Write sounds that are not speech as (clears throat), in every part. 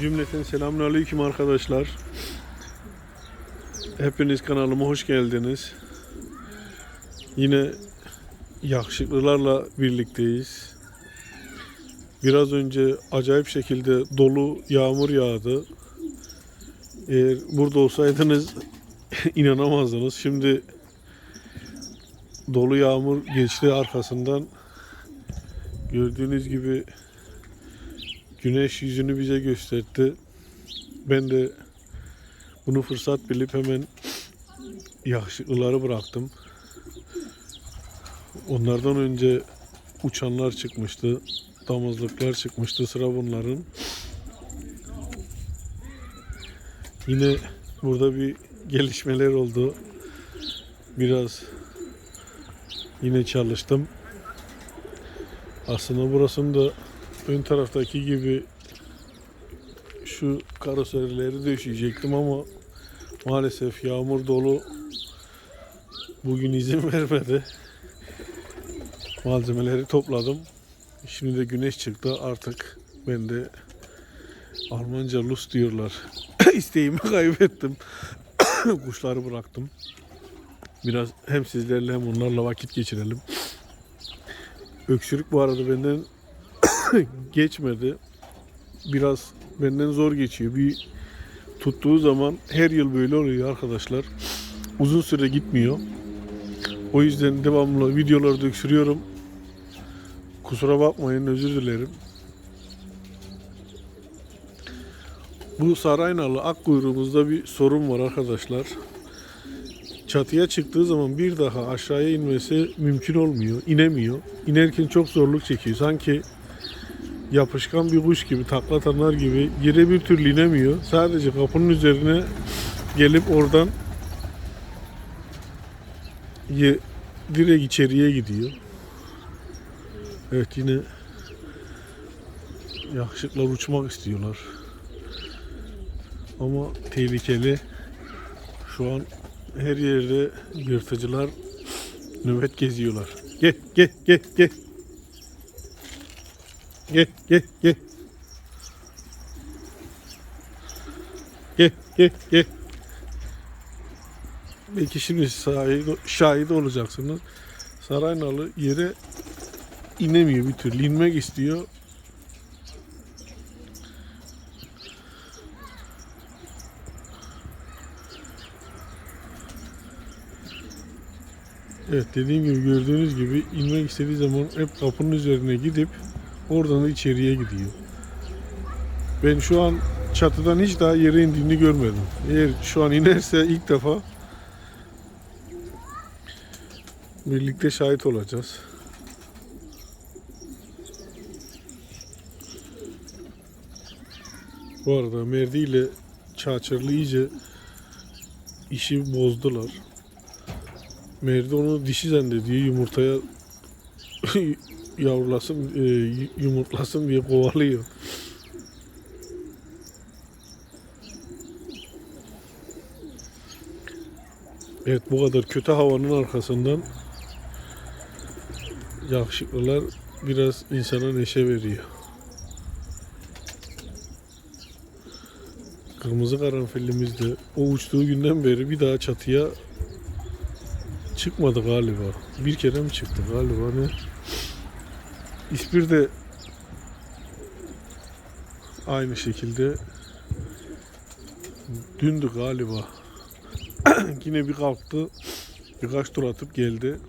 Cümleten selamünaleyküm arkadaşlar. Hepiniz kanalıma hoş geldiniz. Yine yakışıklılarla birlikteyiz. Biraz önce acayip şekilde dolu yağmur yağdı. Eğer burada olsaydınız (laughs) inanamazdınız. Şimdi dolu yağmur geçti arkasından. Gördüğünüz gibi güneş yüzünü bize gösterdi. Ben de bunu fırsat bilip hemen yakışıklıları bıraktım. Onlardan önce uçanlar çıkmıştı. Damızlıklar çıkmıştı sıra bunların. Yine burada bir gelişmeler oldu. Biraz yine çalıştım. Aslında burasını da ön taraftaki gibi şu karoserileri döşeyecektim ama maalesef yağmur dolu bugün izin (laughs) vermedi. Malzemeleri topladım. Şimdi de güneş çıktı artık ben de Almanca lus diyorlar. (coughs) İsteğimi kaybettim. (coughs) Kuşları bıraktım. Biraz hem sizlerle hem onlarla vakit geçirelim. Öksürük bu arada benden (coughs) geçmedi. Biraz benden zor geçiyor. Bir tuttuğu zaman her yıl böyle oluyor arkadaşlar. Uzun süre gitmiyor. O yüzden devamlı videoları öksürüyorum. Kusura bakmayın özür dilerim. Bu Saraynalı ak kuyruğumuzda bir sorun var arkadaşlar. Çatıya çıktığı zaman bir daha aşağıya inmesi mümkün olmuyor. İnemiyor. İnerken çok zorluk çekiyor. Sanki yapışkan bir kuş gibi, takla atanlar gibi yere bir türlü inemiyor. Sadece kapının üzerine gelip oradan ye, direkt içeriye gidiyor. Evet yine yakışıklar uçmak istiyorlar. Ama tehlikeli. Şu an her yerde yırtıcılar nöbet geziyorlar. Gel gel gel gel. Gel gel gel. Gel gel gel. Belki şimdi şahit, şahit olacaksınız. Saraynalı yere inemiyor bir türlü. İnmek istiyor. Evet dediğim gibi gördüğünüz gibi inmek istediği zaman hep kapının üzerine gidip oradan da içeriye gidiyor. Ben şu an çatıdan hiç daha yere indiğini görmedim. Eğer şu an inerse ilk defa birlikte şahit olacağız. Bu arada Merdi ile Çağçırlı iyice işi bozdular. Merdi onu dişi zannediyor yumurtaya (laughs) yavrulasın, e, yumurtlasın diye kovalıyor. Evet bu kadar kötü havanın arkasından yakışıklılar biraz insana neşe veriyor. Kırmızı karanfillimiz de o uçtuğu günden beri bir daha çatıya çıkmadı galiba. Bir kere mi çıktı galiba ne? İspir de aynı şekilde dündü galiba. (clears throat) Yine bir kalktı. Birkaç tur atıp geldi.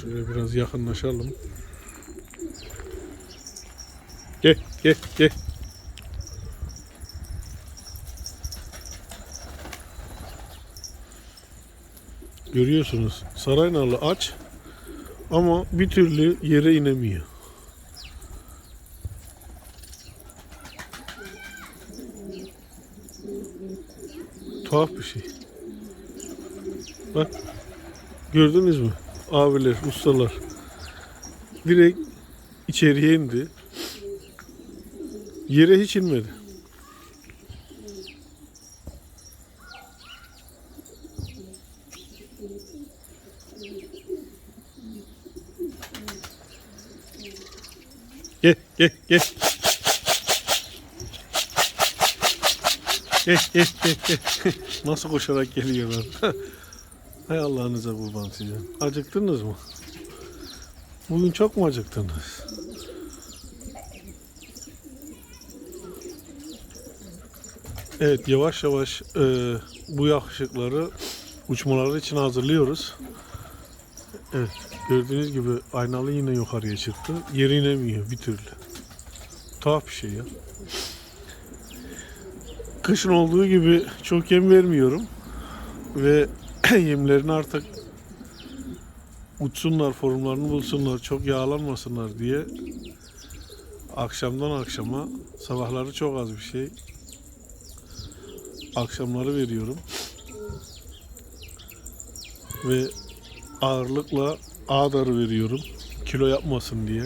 Şöyle biraz yakınlaşalım. Gel, gel, gel. Görüyorsunuz Saraynalı aç ama bir türlü yere inemiyor. Tuhaf bir şey. Bak gördünüz mü? Abiler, ustalar. Direkt içeriye indi. Yere hiç inmedi. Gel gel gel. Gel gel gel gel. (laughs) Nasıl koşarak geliyorlar. (laughs) Hay Allah'ınıza kurban size. Acıktınız mı? Bugün çok mu acıktınız? Evet yavaş yavaş e, bu yakışıkları uçmaları için hazırlıyoruz. Evet gördüğünüz gibi aynalı yine yukarıya çıktı. Yere inemiyor bir türlü. Tuhaf bir şey ya. Kışın olduğu gibi çok yem vermiyorum. Ve (clears throat) yemlerini artık uçsunlar, formlarını bulsunlar, çok yağlanmasınlar diye akşamdan akşama sabahları çok az bir şey akşamları veriyorum. Ve ağırlıkla ağdarı veriyorum. Kilo yapmasın diye.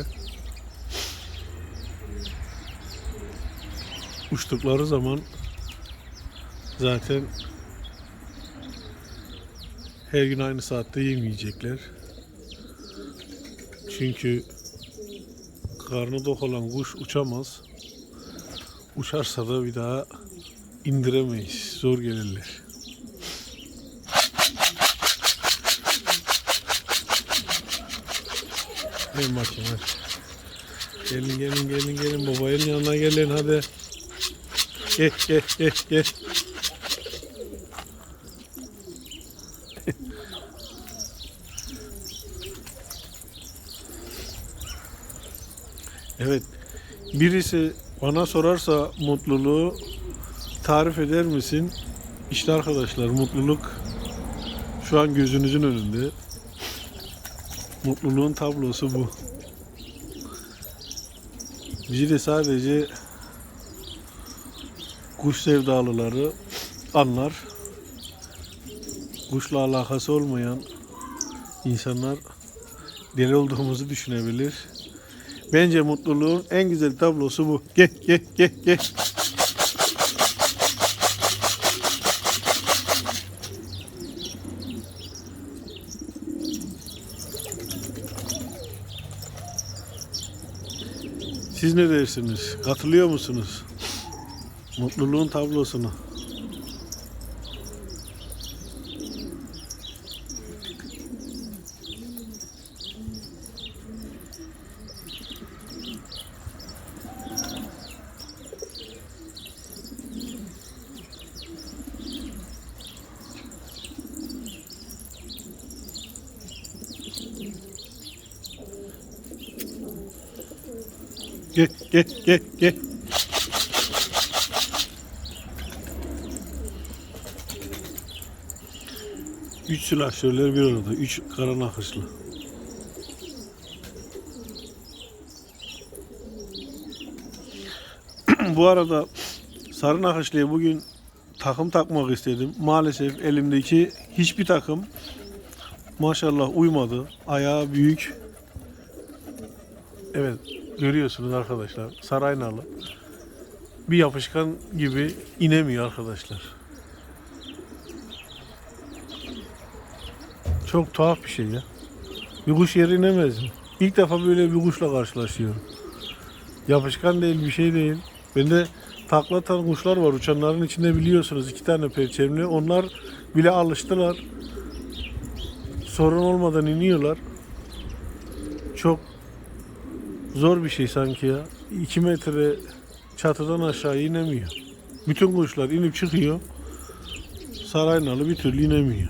Uçtukları zaman zaten her gün aynı saatte yemeyecekler. Çünkü karnı tok olan kuş uçamaz. Uçarsa da bir daha indiremeyiz. Zor gelirler. Gelin bakayım hadi. Gelin gelin gelin gelin babanın yanına gelin hadi. Gel gel gel gel. (laughs) evet. Birisi bana sorarsa mutluluğu tarif eder misin? İşte arkadaşlar mutluluk şu an gözünüzün önünde. Mutluluğun tablosu bu. De sadece kuş sevdalıları anlar. Kuşla alakası olmayan insanlar deli olduğumuzu düşünebilir. Bence mutluluğun en güzel tablosu bu. Gel gel gel gel. Siz ne dersiniz? Katılıyor musunuz? Mutluluğun tablosunu. Gel gel gel gel. Üç silahşörler bir arada. Üç kara nakışlı. (clears throat) Bu arada sarı nakışlıya bugün takım takmak istedim. Maalesef elimdeki hiçbir takım maşallah uymadı. Ayağı büyük. Evet görüyorsunuz arkadaşlar saraynalı. Bir yapışkan gibi inemiyor arkadaşlar. Çok tuhaf bir şey ya. Bir kuş yere inemez mi? İlk defa böyle bir kuşla karşılaşıyorum. Yapışkan değil bir şey değil. Bende takla atan kuşlar var uçanların içinde biliyorsunuz iki tane perçemli. Onlar bile alıştılar. Sorun olmadan iniyorlar. Çok zor bir şey sanki ya. 2 metre çatıdan aşağı inemiyor. Bütün kuşlar inip çıkıyor. Saraynalı bir türlü inemiyor.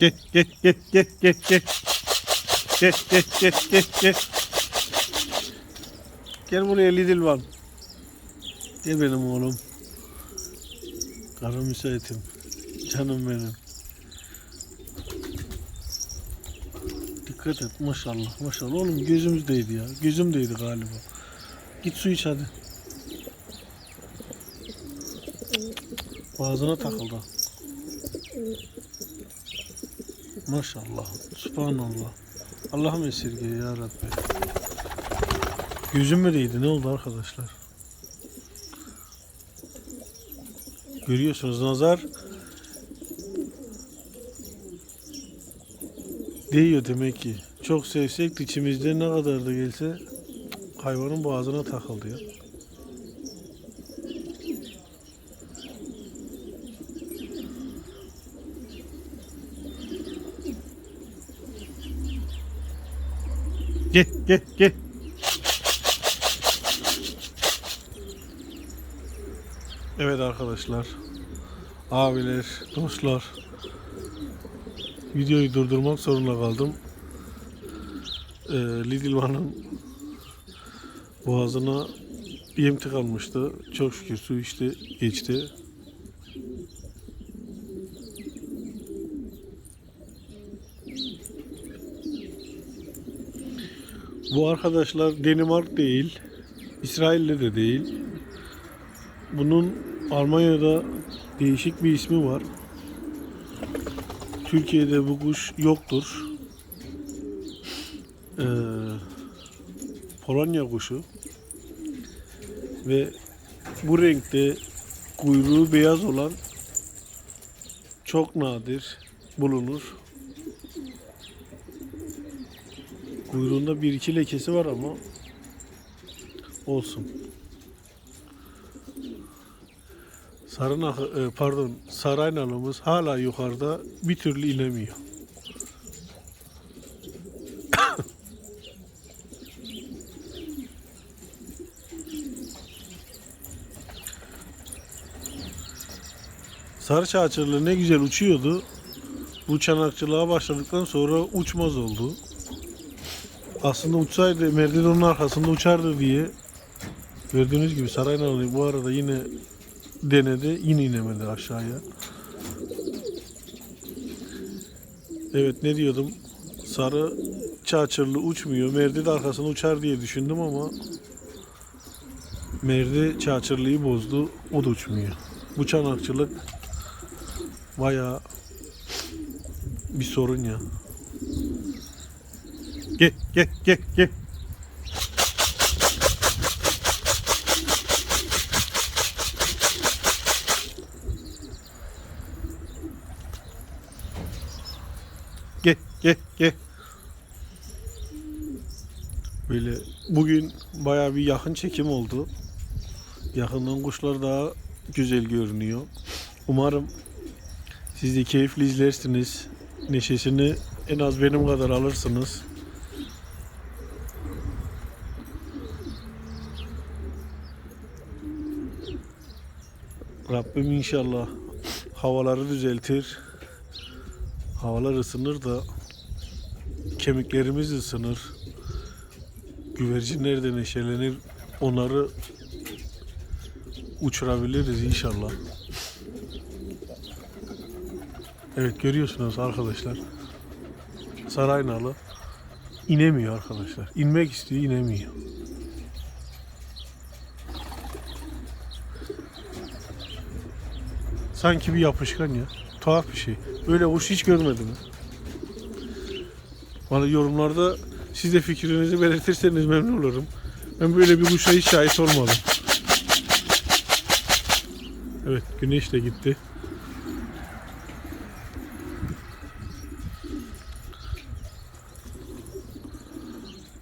Gel gel gel gel gel gel. Gel gel gel gel gel. Gel buraya Lidl var. Gel benim oğlum. Karı müsaitim. Canım benim. Dikkat et maşallah maşallah. Oğlum gözümüzdeydi ya. Gözümdeydi galiba. Git su iç hadi. Ağzına takıldı. Maşallah. Subhanallah. Allah'ım esirge ya Rabbi. Gözüm mü değdi? Ne oldu arkadaşlar? Görüyorsunuz nazar değiyor demek ki. Çok sevsek de içimizde ne kadar da gelse hayvanın boğazına takıldı ya. Gel gel gel. Evet arkadaşlar. Abiler, dostlar. Videoyu durdurmak zorunda kaldım. Ee, Lidl Van'ın boğazına yem tıkanmıştı. Çok şükür su içti, geçti. Bu arkadaşlar Danimark değil, İsrail'de de değil. Bunun Almanya'da değişik bir ismi var. Türkiye'de bu kuş yoktur. Ee, Polonya kuşu. Ve bu renkte kuyruğu beyaz olan çok nadir bulunur. Kuyruğunda bir iki lekesi var ama olsun. Sarınak, e, pardon, Saraynalımız hala yukarıda bir türlü inemiyor. (coughs) Sarı çağçırlı ne güzel uçuyordu. Bu çanakçılığa başladıktan sonra uçmaz oldu. Aslında uçsaydı merdivenin arkasında uçardı diye gördüğünüz gibi Saraynalı bu arada yine denedi yine inemedi aşağıya. Evet ne diyordum? Sarı çağçırlı uçmuyor. Merdi de arkasına uçar diye düşündüm ama Merdi çağçırlıyı bozdu. O da uçmuyor. Bu çanakçılık bayağı bir sorun ya. Gel gel gel gel. Gel gel. Böyle bugün bayağı bir yakın çekim oldu. Yakından kuşlar daha güzel görünüyor. Umarım siz de keyifli izlersiniz. Neşesini en az benim kadar alırsınız. Rabbim inşallah havaları düzeltir. Havalar ısınır da kemiklerimiz ısınır. Güvercinler de neşelenir. Onları uçurabiliriz inşallah. Evet görüyorsunuz arkadaşlar. Saraynalı inemiyor arkadaşlar. İnmek istiyor inemiyor. Sanki bir yapışkan ya. Tuhaf bir şey. Böyle kuş hiç görmedim. Bana yorumlarda siz de fikrinizi belirtirseniz memnun olurum. Ben böyle bir kuşa hiç şahit olmadım. Evet güneş de gitti.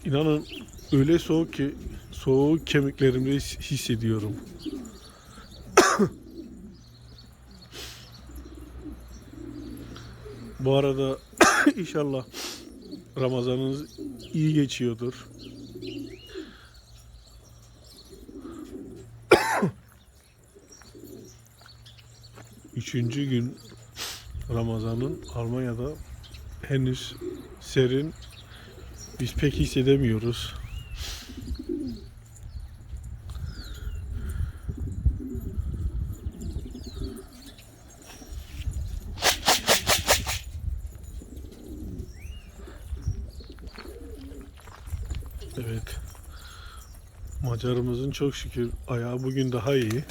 İnanın öyle soğuk ki soğuğu kemiklerimde his- hissediyorum. (coughs) Bu arada (coughs) inşallah Ramazanınız iyi geçiyordur. Üçüncü gün Ramazan'ın Almanya'da henüz serin biz pek hissedemiyoruz. Evet. Macarımızın çok şükür ayağı bugün daha iyi.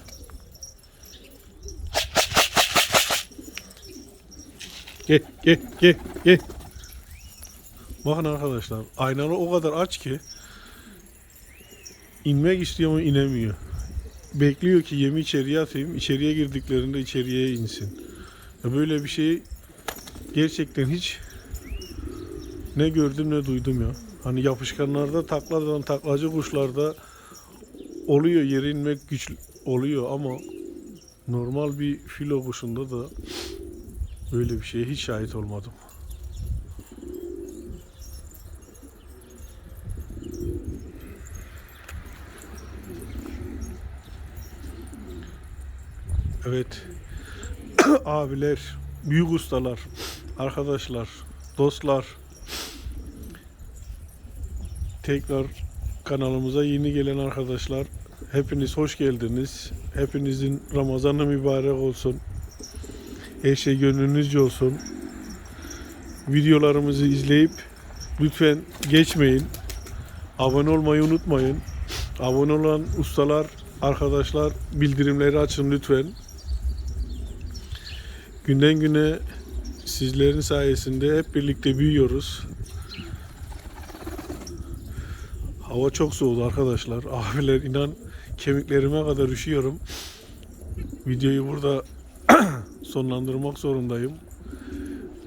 Gel gel gel gel. Bakın arkadaşlar aynalı o kadar aç ki inmek istiyor ama inemiyor. bekliyor ki yemi içeriye atayım. İçeriye girdiklerinde içeriye insin. Ya böyle bir şey gerçekten hiç ne gördüm ne duydum ya. Hani yapışkanlarda takladan taklacı kuşlarda oluyor yere inmek güç oluyor ama normal bir filo kuşunda da böyle bir şeye hiç şahit olmadım. Evet. (clears throat) Abiler, büyük ustalar, arkadaşlar, dostlar. Tekrar kanalımıza yeni gelen arkadaşlar hepiniz hoş geldiniz. Hepinizin Ramazanı mübarek olsun. Her şey gönlünüzce olsun. Videolarımızı izleyip lütfen geçmeyin. Abone olmayı unutmayın. Abone olan ustalar, arkadaşlar bildirimleri açın lütfen. Günden güne sizlerin sayesinde hep birlikte büyüyoruz. Hava çok soğudu arkadaşlar. Abiler inan kemiklerime kadar üşüyorum. Videoyu burada (clears throat) sonlandırmak zorundayım.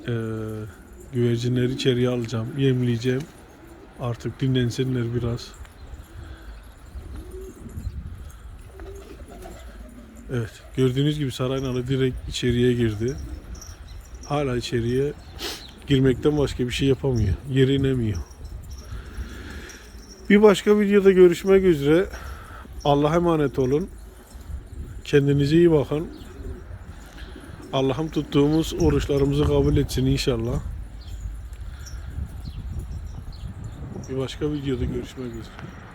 Ee, güvercinleri içeriye alacağım, yemleyeceğim. Artık dinlensinler biraz. Evet, gördüğünüz gibi Saraynalı direkt içeriye girdi. Hala içeriye girmekten başka bir şey yapamıyor. Yere inemiyor. Bir başka videoda görüşmek üzere. Allah'a emanet olun. Kendinize iyi bakın. Allah'ım tuttuğumuz oruçlarımızı kabul etsin inşallah. Bir başka videoda görüşmek üzere.